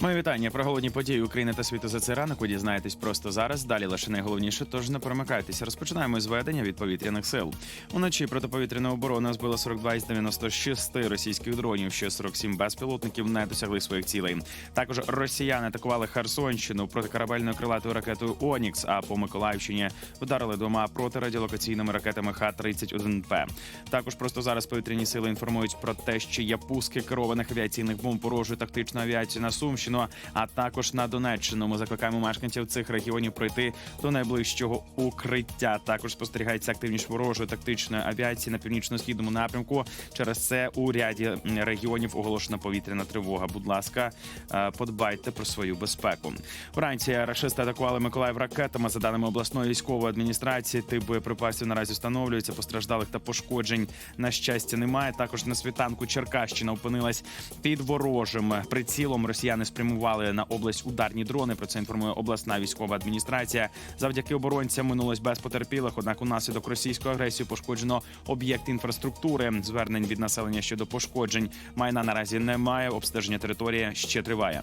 Моє вітання про головні події України та світу за цей ранок. Ви дізнаєтесь просто зараз. Далі лише найголовніше, тож не перемикайтеся. Розпочинаємо з ведення від повітряних сил. Уночі протиповітряна оборона збила 42 із 96 російських дронів. Ще 47 безпілотників не досягли своїх цілей. Також росіяни атакували Херсонщину протикорабельною крилатою ракетою Онікс. А по Миколаївщині вдарили двома протирадіолокаційними ракетами Х-31П. Також просто зараз повітряні сили інформують про те, що є пуски керованих авіаційних бомб ворожої тактичної авіації на Сумщину, а також на Донеччину. Ми закликаємо мешканців цих регіонів пройти до найближчого укриття. Також спостерігається активність ворожої тактичної авіації на північно-східному напрямку. Через це у ряді регіонів оголошена повітряна тривога. Будь ласка, е, подбайте про свою безпеку. Вранці рашисти атакували Миколаїв ракетами. За даними обласної військової адміністрації, тип боєприпасів наразі встановлюється. Постраждалих та пошкоджень на щастя немає. Також на світанку Черкащина опинилась під ворожим прицілом. Росіяни спрямували на область ударні дрони. Про це інформує обласна військова адміністрація. Завдяки оборонцям минулось без потерпілих. Однак, унаслідок російської агресії пошкоджено об'єкт інфраструктури. Звернень від населення щодо пошкоджень майна наразі немає. Обстеження території ще триває.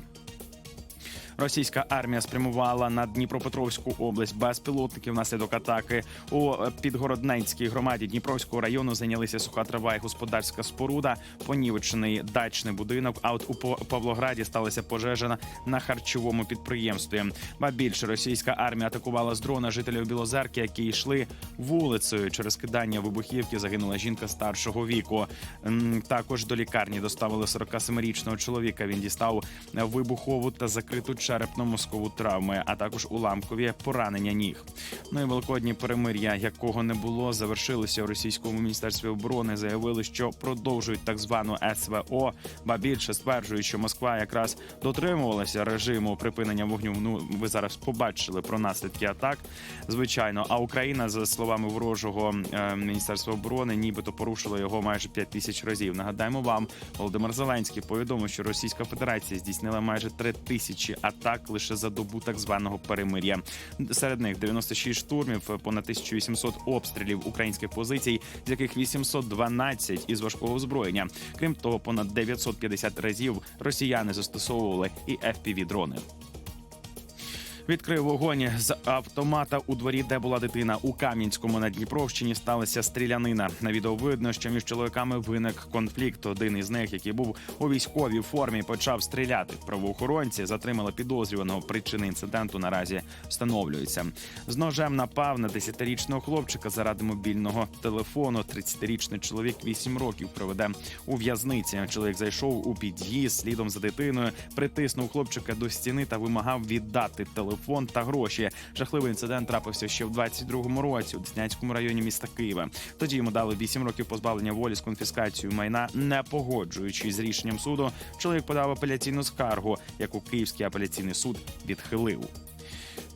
Російська армія спрямувала на Дніпропетровську область безпілотників внаслідок атаки у підгородненській громаді Дніпровського району. Зайнялися суха трава і господарська споруда, понівечений дачний будинок. А от у Павлограді сталася пожежа на харчовому підприємстві. Ба більше російська армія атакувала з дрона жителів Білозерки, які йшли вулицею. Через кидання вибухівки загинула жінка старшого віку. Також до лікарні доставили 47-річного чоловіка. Він дістав вибухову та закриту черепно-мозкову травми, а також уламкові поранення ніг. Ну і великодні перемир'я, якого не було, завершилися у російському міністерстві оборони. Заявили, що продовжують так звану СВО, ба більше стверджують, що Москва якраз дотримувалася режиму припинення вогню. Ну ви зараз побачили про наслідки атак. Звичайно, а Україна, за словами ворожого е, міністерства оборони, нібито порушила його майже 5 тисяч разів. Нагадаємо вам, Володимир Зеленський повідомив, що Російська Федерація здійснила майже 3 тисячі атак лише за добу так званого перемир'я. Серед них 96 штурмів, понад 1800 обстрілів українських позицій, з яких 812 із важкого озброєння. Крім того, понад 950 разів росіяни застосовували і fpv дрони Відкрив вогонь з автомата у дворі, де була дитина. У Кам'янському на Дніпровщині сталася стрілянина. На відео видно, що між чоловіками виник конфлікт. Один із них, який був у військовій формі, почав стріляти. Правоохоронці затримали підозрюваного. Причини інциденту наразі встановлюються. З ножем напав на 10-річного хлопчика заради мобільного телефону. 30-річний чоловік 8 років проведе у в'язниці. Чоловік зайшов у під'їзд слідом за дитиною, притиснув хлопчика до стіни та вимагав віддати телефон та гроші. Жахливий інцидент трапився ще в 22-му році у Деснянському районі міста Києва. Тоді йому дали 8 років позбавлення волі з конфіскацією майна, не погоджуючись з рішенням суду. Чоловік подав апеляційну скаргу, яку Київський апеляційний суд відхилив.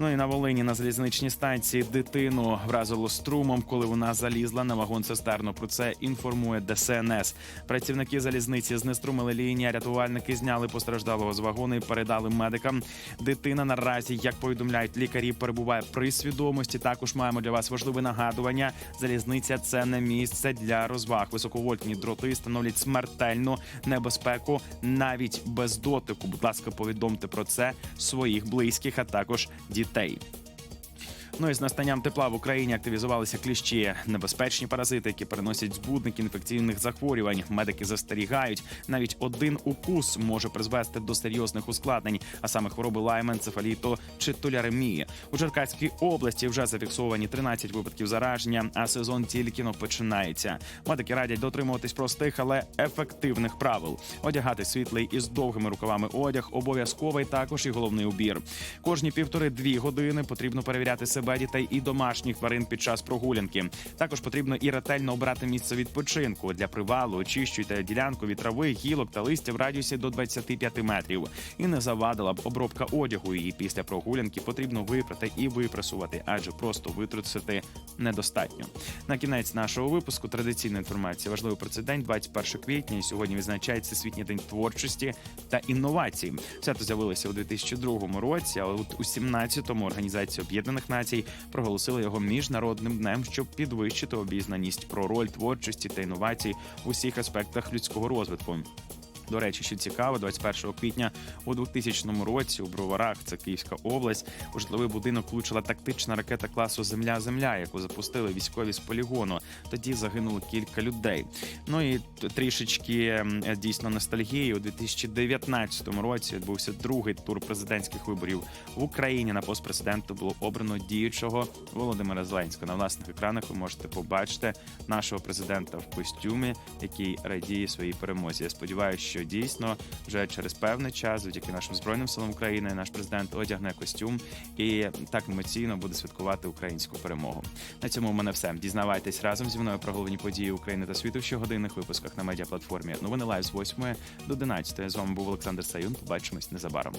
Ну і на Волині на залізничній станції дитину вразило струмом, коли вона залізла на вагон цистерну. Про це інформує ДСНС. Працівники залізниці знеструмили лінії, а рятувальники зняли постраждалого з вагону і передали медикам. Дитина наразі, як повідомляють лікарі, перебуває при свідомості. Також маємо для вас важливе нагадування. Залізниця це не місце для розваг. Високовольтні дроти становлять смертельну небезпеку навіть без дотику. Будь ласка, повідомте про це своїх близьких, а також дітей. State. Ну і з настанням тепла в Україні активізувалися кліщі, небезпечні паразити, які переносять збудник інфекційних захворювань. Медики застерігають, навіть один укус може призвести до серйозних ускладнень, а саме хвороби лайма, енцефаліту чи толяремії. У Черкаській області вже зафіксовані 13 випадків зараження, а сезон тільки но починається. Медики радять дотримуватись простих, але ефективних правил. Одягати світлий із довгими рукавами одяг, обов'язковий також і головний убір. Кожні півтори-дві години потрібно перевіряти себе, дітей і домашніх тварин під час прогулянки. Також потрібно і ретельно обрати місце відпочинку для привалу. Очищуйте ділянку від трави, гілок та листя в радіусі до 25 метрів. І не завадила б обробка одягу. Її після прогулянки потрібно випрати і випрасувати, адже просто витрусити недостатньо. На кінець нашого випуску традиційна інформація. Цей день, 21 квітня. І сьогодні відзначається Світній день творчості та інновацій. Свято з'явилося у 2002 році, але от у 17-му Організація Об'єднаних Націй проголосила його міжнародним днем, щоб підвищити обізнаність про роль творчості та інновацій в усіх аспектах людського розвитку. До речі, що цікаво, 21 квітня у 2000 році у Броварах, це Київська область, у житловий будинок влучила тактична ракета класу Земля-Земля, яку запустили військові з полігону. Тоді загинуло кілька людей. Ну і трішечки дійсно ностальгії. У 2019 році відбувся другий тур президентських виборів в Україні. На пост президенту було обрано діючого Володимира Зеленського. На власних екранах ви можете побачити нашого президента в костюмі, який радіє своїй перемозі. Я сподіваюся, що дійсно вже через певний час, завдяки нашим збройним силам України, наш президент одягне костюм і так емоційно буде святкувати українську перемогу. На цьому у мене все. Дізнавайтесь разом зі мною про головні події України та світу в щогодинних випусках на медіаплатформі. Новини лайв з 8 до 11. З вами був Олександр Саюн. Побачимось незабаром.